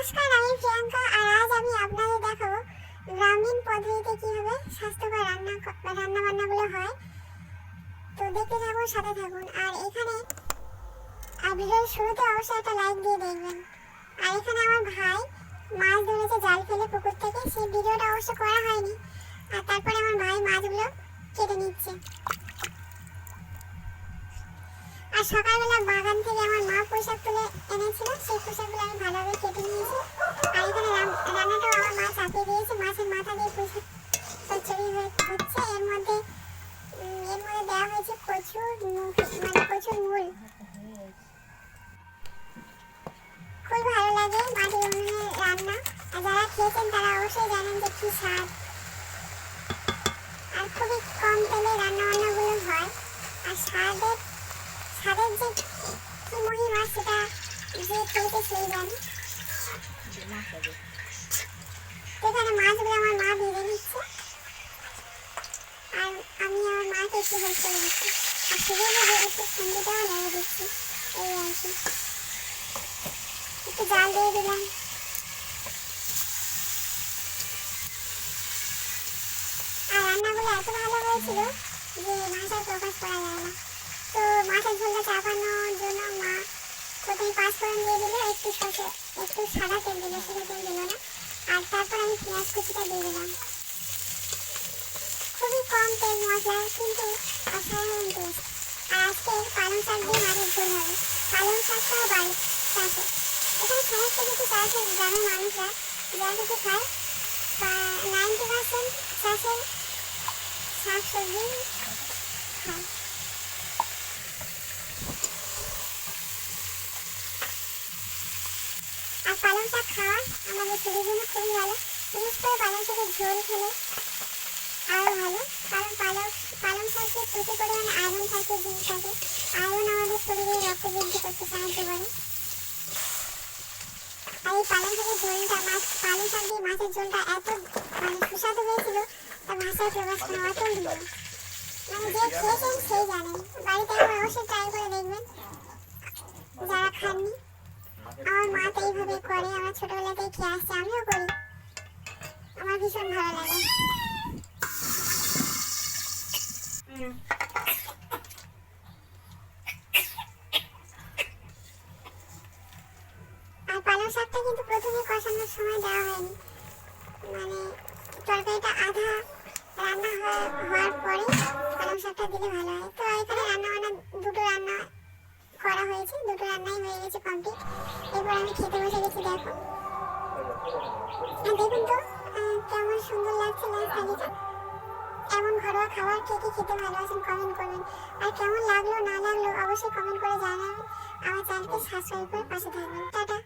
নমস্কার আমি প্রিয়াঙ্কা আর আজ আমি আপনাদের দেখাবো গ্রামীণ পদ্ধতিতে কীভাবে স্বাস্থ্যকর রান্না রান্না বান্নাগুলো হয়। তো দেখতে থাকুন, সাথে থাকুন। আর এখানে, আর ভিডিওর শুরুতে অবশ্যই একটা লাইক দিয়ে দেখবেন। আর এখানে আমার ভাই মাছ ধরেছে জাল ফেলে পুকুর থেকে। সেই ভিডিওটা অবশ্য করা হয়নি। আর তারপরে আমার ভাই মাছগুলো কেটে নিচ্ছে। আর সকালবেলা বাগান থেকে আমার মা পোশাক তুলে এনেছিল, সেই পোশাকগুলো আমি ভালোভাবে কেটে নিয়েছি। আর এখানে রান- রান্নাটাও আমার মা চাপিয়ে দিয়েছে, মাছের মাথা দিয়ে পোশাক চচ্চড়ি হচ্ছে এর মধ্যে এর মধ্যে দেওয়া হয়েছে মু- মানে কচুর মূল। খুব ভালো লাগে মাটির উনুনের রান্না। আর যারা খেয়েছেন তারা অবশ্যই জানেন যে কি স্বাদ। আর খুবই কম তেলে রান্না বান্নাগুলো হয়। আর স্বাদের যে মহিমা সেটা যে আমার মা ভেজে আর আমি আমার মাকে দিচ্ছি আর বুঝে একটু সঙ্গীটাও কি একটু জাল দিয়ে দিলাম আর রান্নাগুলো এত ভালো হয়েছিল যে ভাষায় প্রকাশ করা যায় না তো মাছের ঝোলটা চাপানোর জন্য মা প্রথমে পাঁচফোড়ন দিয়ে দিল একটু সসে একটু সাদা তেল দিল শুধু তেল দিল না। আর তারপর আমি পেঁয়াজ কুচিটা দিয়ে দিলাম। খুবই কম তেল মশলা, কিন্তু অসাধারণ টেস্ট আর আজকে পালং শাক দিয়ে মাছের ঝোল হবে। পালং শাকটাও বাড়ি চাষে এখানে সমস্ত কিছু চাষের গ্রামের মানুষরা যা কিছু খায় নাইনটি পার্সেন্ট চাষের শাক সবজি খায়। শাক খাওয়া আমাদের শরীরের জন্য খুবই ভালো। বিশেষ করে পালং শাকের ঝোল খেলে আরও ভালো। কারণ পালং পালং শাকে প্রচুর পরিমাণে আয়রন থাকে জিনিস থাকে। আয়রন আমাদের শরীরে রক্ত বৃদ্ধি করতে সাহায্য করে। আর এই পালং শাকের ঝোলটা মাছ, পালং শাক দিয়ে মাছের ঝোলটা এত মানে সুস্বাদু হয়েছিল, তা ভাষায় প্রকাশ করা অতুলনীয় মানে যে খেয়েছেন সেই জানেন। বাড়িতে একবার অবশ্যই ট্রাই করে দেখবেন। যারা খাননি তো এইভাবে করে আমরা ছোটবেলাতেই খেয়ে আসছি আমিও করি। আমার ভীষণ ভালো লাগে। আর পালং শাকটা কিন্তু প্রথমে কষানোর সময় দেওয়া হয়নি। মানে তরকারিটা আধা রান্না হওয়ার পরে পালং শাকটা দিলে ভালো হয়। তো এখানে রান্না বান্না দুটো রান্না করা হয়েছে, দুটো রান্নাই হয়ে গেছে কমপ্লিট এরপর আমি খেতে বসে গেছি, দেখো। দেখুন তো কেমন সুন্দর লাগছে লাস্ট থালিটা এমন ঘরোয়া খাবার কে কে খেতে ভালোবাসেন কমেন্ট করবেন। আর কেমন লাগল, না লাগল, অবশ্যই কমেন্ট করে জানাবেন। আমার চ্যানেলকে সাবস্ক্রাইব করে পাশে থাকবেন। টাটা।